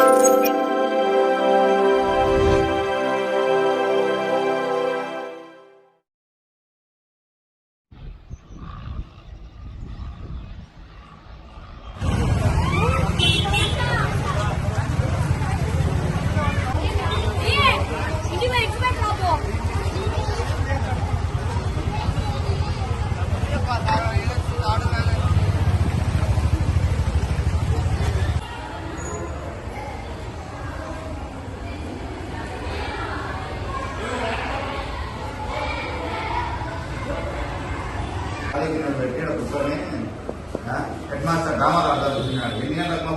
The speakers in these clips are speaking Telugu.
అది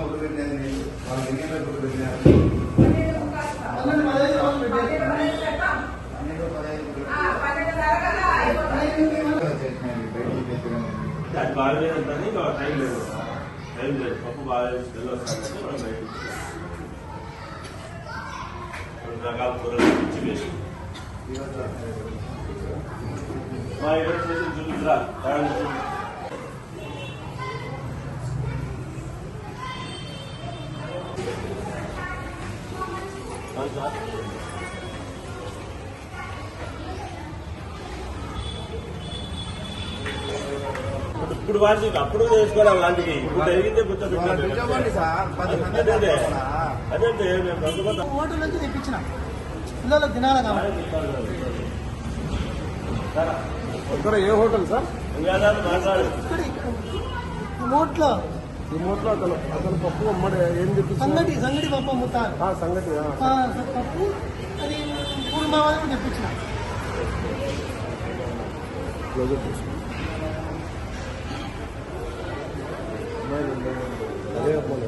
పుట్టు పెట్టినది మీరు వాళ్ళు ఎన్ని గంటలకు పుట్టు పెట్టినారు పన్నెండు, పదహైదు పుట్టు చేసినారు, బయటికి తెచ్చినారు. అది బాగలేదంటే ఇంకా టైం లేదు టైం లేదు పప్పు బాగాలేదు స్మెల్ వస్తానంటే మనం బయట రెండు రకాల కూరలు పిచ్చి వేసి మా ఇక్కడ చూపించరా. ఇప్పుడు వాటి అప్పుడు చేసుకోవాలి అలాంటివి ఇప్పుడు జరిగితే అదే అదే మేము హోటల్ నుంచి తెప్పించిన. పిల్లలకు తినాలి కాబట్టి ఇక్కడ ఏ హోటల్ సార్? వివాదాలు మాట్లాడు. ఇక్కడ ఇక్కడ. నోట్లో ఈ మూట్లో అతను అతను పప్పు అమ్మడి ఏం తెప్పించారు సంగటి సంగటి పప్పు అమ్ముతారు ఆ, సంగతి ఆ. ఆ, పప్పు. అది కుర్మా వాళ్ళు తెప్పించిన. అదే అమ్మాలి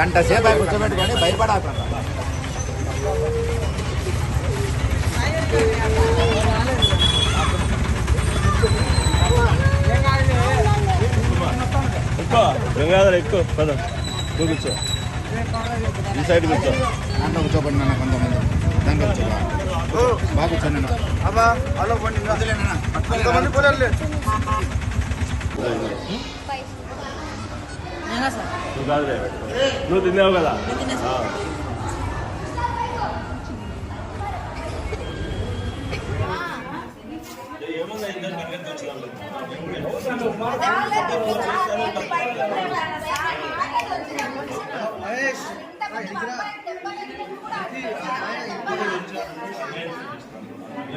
గంట సేపు అయి కూర్చోబెట్టుకొని భయపడాకంట ఎక్కువ గంగాధర ఎక్కువ పద నువ్వు కూర్చో ఈ సైడ్ కూర్చో దాంట్లో కూర్చోబడి నన్ను కొంతమంది దాంట్లో కూర్చోబా బాగా కూర్చోండి అన్న. అబ్బా హలో బండి వదిలేనన్నా. నువ్వు కాదులే నువ్వు తిన్నావు కదా ఆ.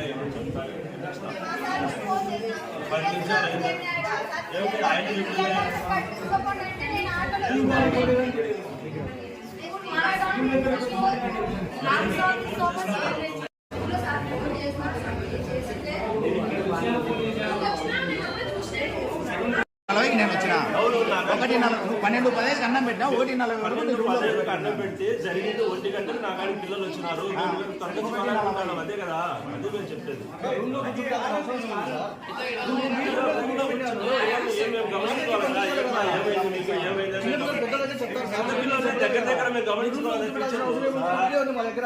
ఏముంది ఇద్దరు పరిగెత్తి వచ్చినాము. ఒకటి నలభై పన్నెండు పదహైదు అన్నం పెట్టినా ఒకటి నలభై వరకు అన్నం పెడితే జరిగింది ఒంటి గంటకు నా కాడికి పిల్లలు వచ్చినారు అదే కదా అదే మేము దగ్గర దగ్గర మేము గమనించుకోవాలి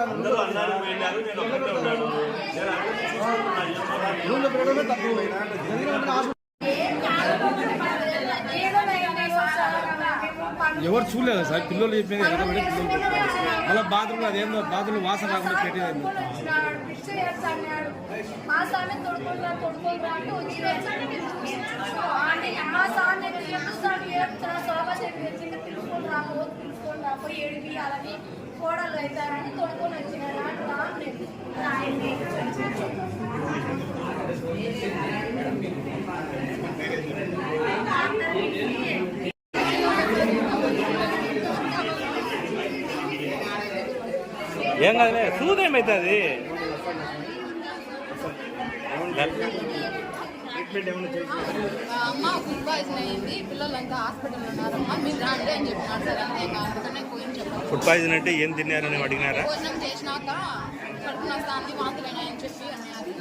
అందరూ అన్నానికి పోయినారు నేను ఒక్కటే ఉన్నాను నేను అందరినీ చూసుకుంటున్నా ఎవరు చూడలేదు సార్. పిల్లలు చెప్పేది ఎగరబడి పిల్లలు చెప్పారు మళ్ళీ బాత్రూమ్ అదేందో బాత్రూమ్ వాసన రాకుండా పెట్టేది కోడలు అవుతారని తొడుకుంటా వచ్చిన అంటే వచ్చి అంటే మా సార్ నేను ఎప్పుడు సార్ చెప్తున్నా శోభా చెట్టు తెచ్చింటే పిలుచుకొని రాకపోతే పిలుచుకొని రాకపోయి ఏడిపియాలని కోడలు అవుతారని తొడుకొని వచ్చినారు అంటే రాయండి ఏం కాదులే సూదేమవుతుంది అమ్మ ఫుడ్ పాయిజన్ అయింది పిల్లలంతా హాస్పిటల్ ఉన్నారమ్మా మీరు రాండి అని చెప్పినారు సార్ అంతే ఇంకా అందుకనే పోయి చెప్పారు. ఫుడ్ పాయిజన్ అంటే ఏం తిన్నారని అడిగినారా? భోజనం చేసినాక కడుపు చెప్పి అన్నారు.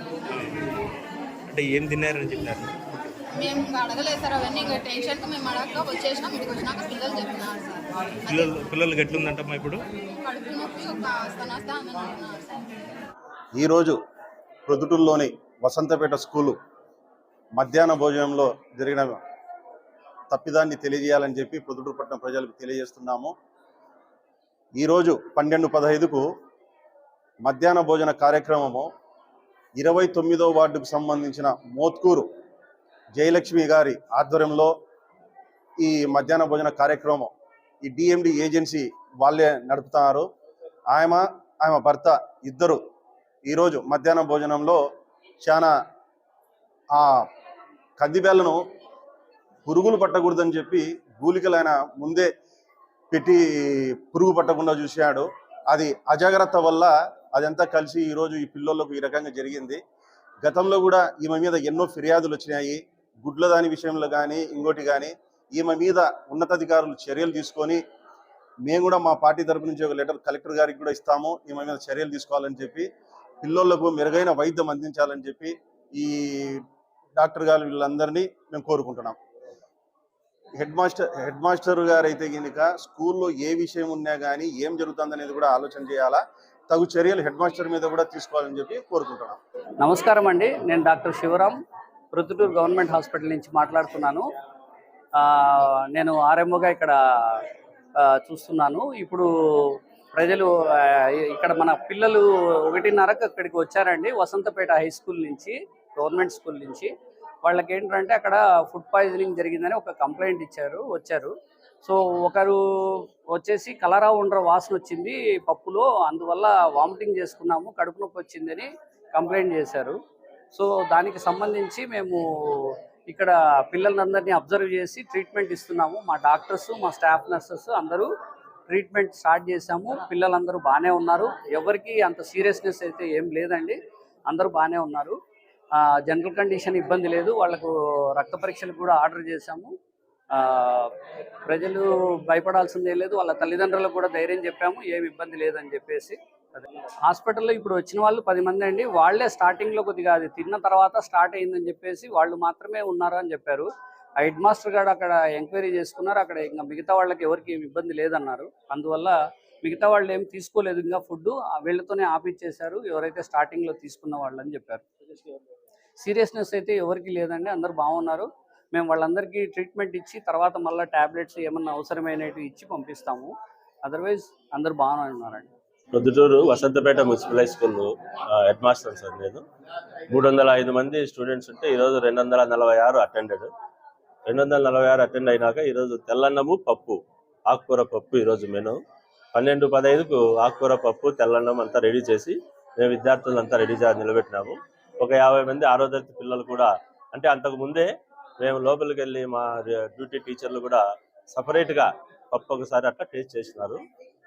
అంటే ఏం తిన్నారని చెప్పినారు? మేము అడగలేదు సార్ అవన్నీ టెన్షన్కి మేము అడగక వచ్చేసినాం ఇక్కడికి వచ్చినాక పిల్లలు చెప్పినారు సార్. పిల్లలు పిల్లలకి ఎట్లుందంటమ్మా ఇప్పుడు? కడుపు నొప్పి ఒక అంటున్నారు సార్. ఈరోజు ప్రొద్దుటూరులోని వసంతపేట స్కూలు మధ్యాహ్న భోజనంలో జరిగిన తప్పిదాన్ని తెలియజేయాలని చెప్పి ప్రొద్దుటూరు పట్టణ ప్రజలకు తెలియజేస్తున్నాము. ఈరోజు పన్నెండు పదహైదుకు మధ్యాహ్న భోజన కార్యక్రమము ఇరవై తొమ్మిదో వార్డుకు సంబంధించిన మోత్కూరు జయలక్ష్మి గారి ఆధ్వర్యంలో ఈ మధ్యాహ్న భోజన కార్యక్రమం ఈ డిఎండి ఏజెన్సీ వాళ్ళే నడుపుతున్నారు ఆయన ఆమె భర్త ఇద్దరు ఈరోజు మధ్యాహ్న భోజనంలో చాలా ఆ కందిబేళ్ళను పురుగులు పట్టకూడదని చెప్పి గూలికలైన ముందే పెట్టి పురుగు పట్టకుండా చూశాడు. అది అజాగ్రత్త వల్ల అదంతా కలిసి ఈరోజు ఈ పిల్లలకు ఈ రకంగా జరిగింది. గతంలో కూడా ఈమె మీద ఎన్నో ఫిర్యాదులు వచ్చినాయి. గుడ్ల దాని విషయంలో కానీ ఇంకోటి కానీ ఈమె మీద ఉన్నతాధికారులు చర్యలు తీసుకొని మేము కూడా మా పార్టీ తరపు నుంచి ఒక లెటర్ కలెక్టర్ గారికి కూడా ఇస్తాము. ఈమె మీద చర్యలు తీసుకోవాలని చెప్పి పిల్లలకు మెరుగైన వైద్యం అందించాలని చెప్పి ఈ డాక్టర్ గారు వీళ్ళందరినీ మేము కోరుకుంటున్నాం. హెడ్ మాస్టర్ హెడ్ మాస్టర్ గారు అయితే కనుక స్కూల్లో ఏ విషయం ఉన్నా కానీ ఏం జరుగుతుందనేది కూడా ఆలోచన చేయాలా? తగు చర్యలు హెడ్ మాస్టర్ మీద కూడా తీసుకోవాలని చెప్పి కోరుకుంటున్నాం. నమస్కారం అండి. నేను doctor Shivaram Proddatur government hospital నుంచి మాట్లాడుతున్నాను. ఆ, నేను ఆర్ఎంఓగా ఇక్కడ చూస్తున్నాను. ఇప్పుడు ప్రజలు ఇక్కడ మన పిల్లలు ఒకటిన్నరకు అక్కడికి వచ్చారండి. వసంతపేట హై స్కూల్ నుంచి గవర్నమెంట్ స్కూల్ నుంచి. వాళ్ళకి ఏంటంటే అక్కడ ఫుడ్ పాయిజనింగ్ జరిగిందని ఒక కంప్లైంట్ ఇచ్చారు వచ్చారు. సో ఒకరు వచ్చేసి కలరా ఉండ్ర వాసన వచ్చింది పప్పులో అందువల్ల వామిటింగ్ చేసుకున్నాము కడుపు నొప్పి వచ్చిందని కంప్లైంట్ చేశారు. సో దానికి సంబంధించి మేము ఇక్కడ పిల్లలందరినీ అబ్జర్వ్ చేసి ట్రీట్మెంట్ ఇస్తున్నాము. మా డాక్టర్స్ మా స్టాఫ్ నర్సెస్ అందరూ ట్రీట్మెంట్ స్టార్ట్ చేశాము. పిల్లలందరూ బాగానే ఉన్నారు. ఎవరికి అంత సీరియస్నెస్ అయితే ఏం లేదండి. అందరూ బాగానే ఉన్నారు. జనరల్ కండిషన్ ఇబ్బంది లేదు. వాళ్ళకు రక్త పరీక్షలు కూడా ఆర్డర్ చేశాము. ఆ, ప్రజలు భయపడాల్సిందే లేదు. వాళ్ళ తల్లిదండ్రులకు కూడా ధైర్యం చెప్పాము. ఏమి ఇబ్బంది లేదని చెప్పేసి. హాస్పిటల్లో ఇప్పుడు వచ్చిన వాళ్ళు పది మంది అండి. వాళ్ళే స్టార్టింగ్లో కొద్దిగా అది తిన్న తర్వాత స్టార్ట్ అయిందని చెప్పేసి వాళ్ళు మాత్రమే ఉన్నారు అని చెప్పారు. ఆ హెడ్ మాస్టర్ గారు అక్కడ ఎంక్వైరీ చేసుకున్నారు. అక్కడ ఇంకా మిగతా వాళ్ళకి ఎవరికి ఏమి ఇబ్బంది లేదన్నారు. అందువల్ల మిగతా వాళ్ళు ఏం తీసుకోలేదు. ఇంకా ఫుడ్ వీళ్ళతోనే ఆపిచ్చేశారు. ఎవరైతే స్టార్టింగ్లో తీసుకున్న వాళ్ళు అని చెప్పారు. సీరియస్నెస్ అయితే ఎవరికి లేదండి. అందరు బాగున్నారు. మేము వాళ్ళందరికీ ట్రీట్మెంట్ ఇచ్చి తర్వాత మళ్ళీ ట్యాబ్లెట్స్ ఏమన్నా అవసరమైనవి ఇచ్చి పంపిస్తాము. అదర్వైజ్ అందరు బాగానే ఉన్నారండి. Proddatur Vasanthapeta municipal high school head master sir నేను. మూడు వందల ఐదు మంది స్టూడెంట్స్ ఉంటే ఈరోజు రెండు వందల నలభై ఆరు అటెండెడ్. రెండు వందల నలభై ఆరు అటెండ్ అయినాక ఈరోజు తెల్లన్నము పప్పు ఆకుకూర పప్పు ఈరోజు మెను. పన్నెండు పదహైదుకు ఆకుకూర పప్పు తెల్లన్నం అంతా రెడీ చేసి మేము విద్యార్థులంతా రెడీ చేసి నిలబెట్టినాము. ఒక యాభై మంది ఆరో తరగతి పిల్లలు కూడా అంటే అంతకు ముందే మేము లోపలికి వెళ్ళి మా డ్యూటీ టీచర్లు కూడా సపరేట్గా పప్పు ఒకసారి అట్లా టేస్ట్ చేసినారు.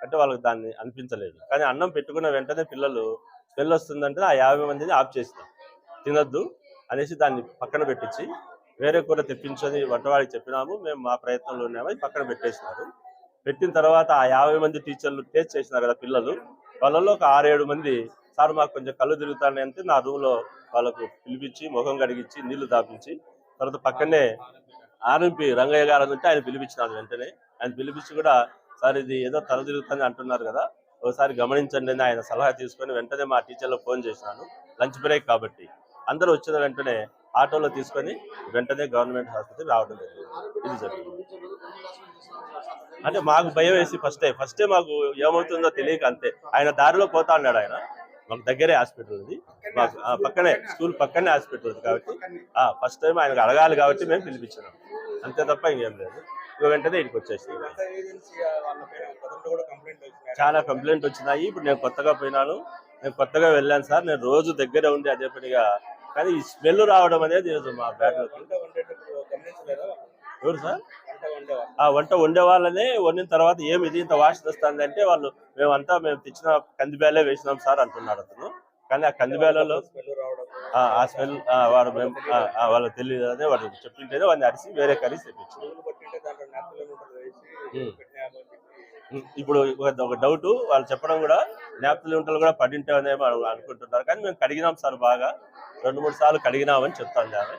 అంటే వాళ్ళకి దాన్ని అనిపించలేదు. కానీ అన్నం పెట్టుకున్న వెంటనే పిల్లలు స్మెల్ వస్తుందంటే ఆ యాభై మందిని ఆఫ్ చేస్తాం. తినొద్దు అనేసి దాన్ని పక్కన పెట్టించి వేరే కూర తెప్పించని వంటవాడికి చెప్పినాము. మేము మా ప్రయత్నంలో ఉన్నామని పక్కన పెట్టేసినారు. పెట్టిన తర్వాత ఆ యాభై మంది టీచర్లు టేస్ట్ చేసినారు కదా పిల్లలు. వాళ్ళలో ఒక ఆరేడు మంది సార్ మాకు కొంచెం కళ్ళు తిరుగుతానే అంటే నా రూమ్లో వాళ్ళకు పిలిపించి ముఖం కడిగించి నీళ్ళు దాపించి తర్వాత పక్కనే ఆర్ఎంపి రంగయ్య గారు అని ఉంటే ఆయన పిలిపించినారు వెంటనే. ఆయన పిలిపించి కూడా సార్ ఇది ఏదో తల తిరుగుతుంది అంటున్నారు కదా. ఒకసారి గమనించండి అని ఆయన సలహా తీసుకొని వెంటనే మా టీచర్లకు ఫోన్ చేశాను. లంచ్ బ్రేక్ కాబట్టి. అందరూ వచ్చిన వెంటనే ఆటోలో తీసుకొని వెంటనే గవర్నమెంట్ హాస్పిటల్ రావడం జరిగింది. ఇది జరిగింది. అంటే మాకు భయం వేసి ఫస్టే ఫస్టే మాకు ఏమవుతుందో తెలియక అంతే. ఆయన దారిలో పోతా ఉన్నాడు ఆయన. మాకు దగ్గరే హాస్పిటల్ ఉంది. మాకు ఆ, పక్కనే స్కూల్ పక్కనే హాస్పిటల్ ఉంది కాబట్టి. ఫస్ట్ టైం ఆయనకు అడగాలి కాబట్టి మేము పిలిపించినాం. అంతే తప్ప ఇంకేం లేదు. వెంటనే ఇక్కడికి వచ్చేసి చాలా కంప్లైంట్ వచ్చినాయి. ఇప్పుడు నేను కొత్తగా పోయినాను. నేను కొత్తగా వెళ్ళాను సార్. నేను రోజు దగ్గర ఉండి అదే పనిగా. కానీ ఈ స్మెల్ రావడం అనేది ఈరోజు మా బ్యాగ్ ఎవరు సార్? ఆ వంట వండే వాళ్ళనే వండిన తర్వాత ఏమి ఇది ఇంత వాసన వస్తుంది అంటే వాళ్ళు మేమంతా మేము తెచ్చిన కందిబేలే వేసినాం సార్ అంటున్నాడు అతను. కానీ ఆ కందిబేలలో ఆ, స్మెల్ వాడు మేము వాళ్ళకి తెలియదు అదే వాడు చెప్పింటేనే వాడిని అరిసి వేరే కలిసి తెప్పించారు ఇప్పుడు ఒక- డౌట్ వాళ్ళు చెప్పడం కూడా న్యాప్తులు ఉంటలు కూడా పడింటామని అనుకుంటున్నారు. కానీ మేము కడిగినాం సార్ బాగా. రెండు మూడు సార్లు కడిగినామని చెప్తాను ఆమె.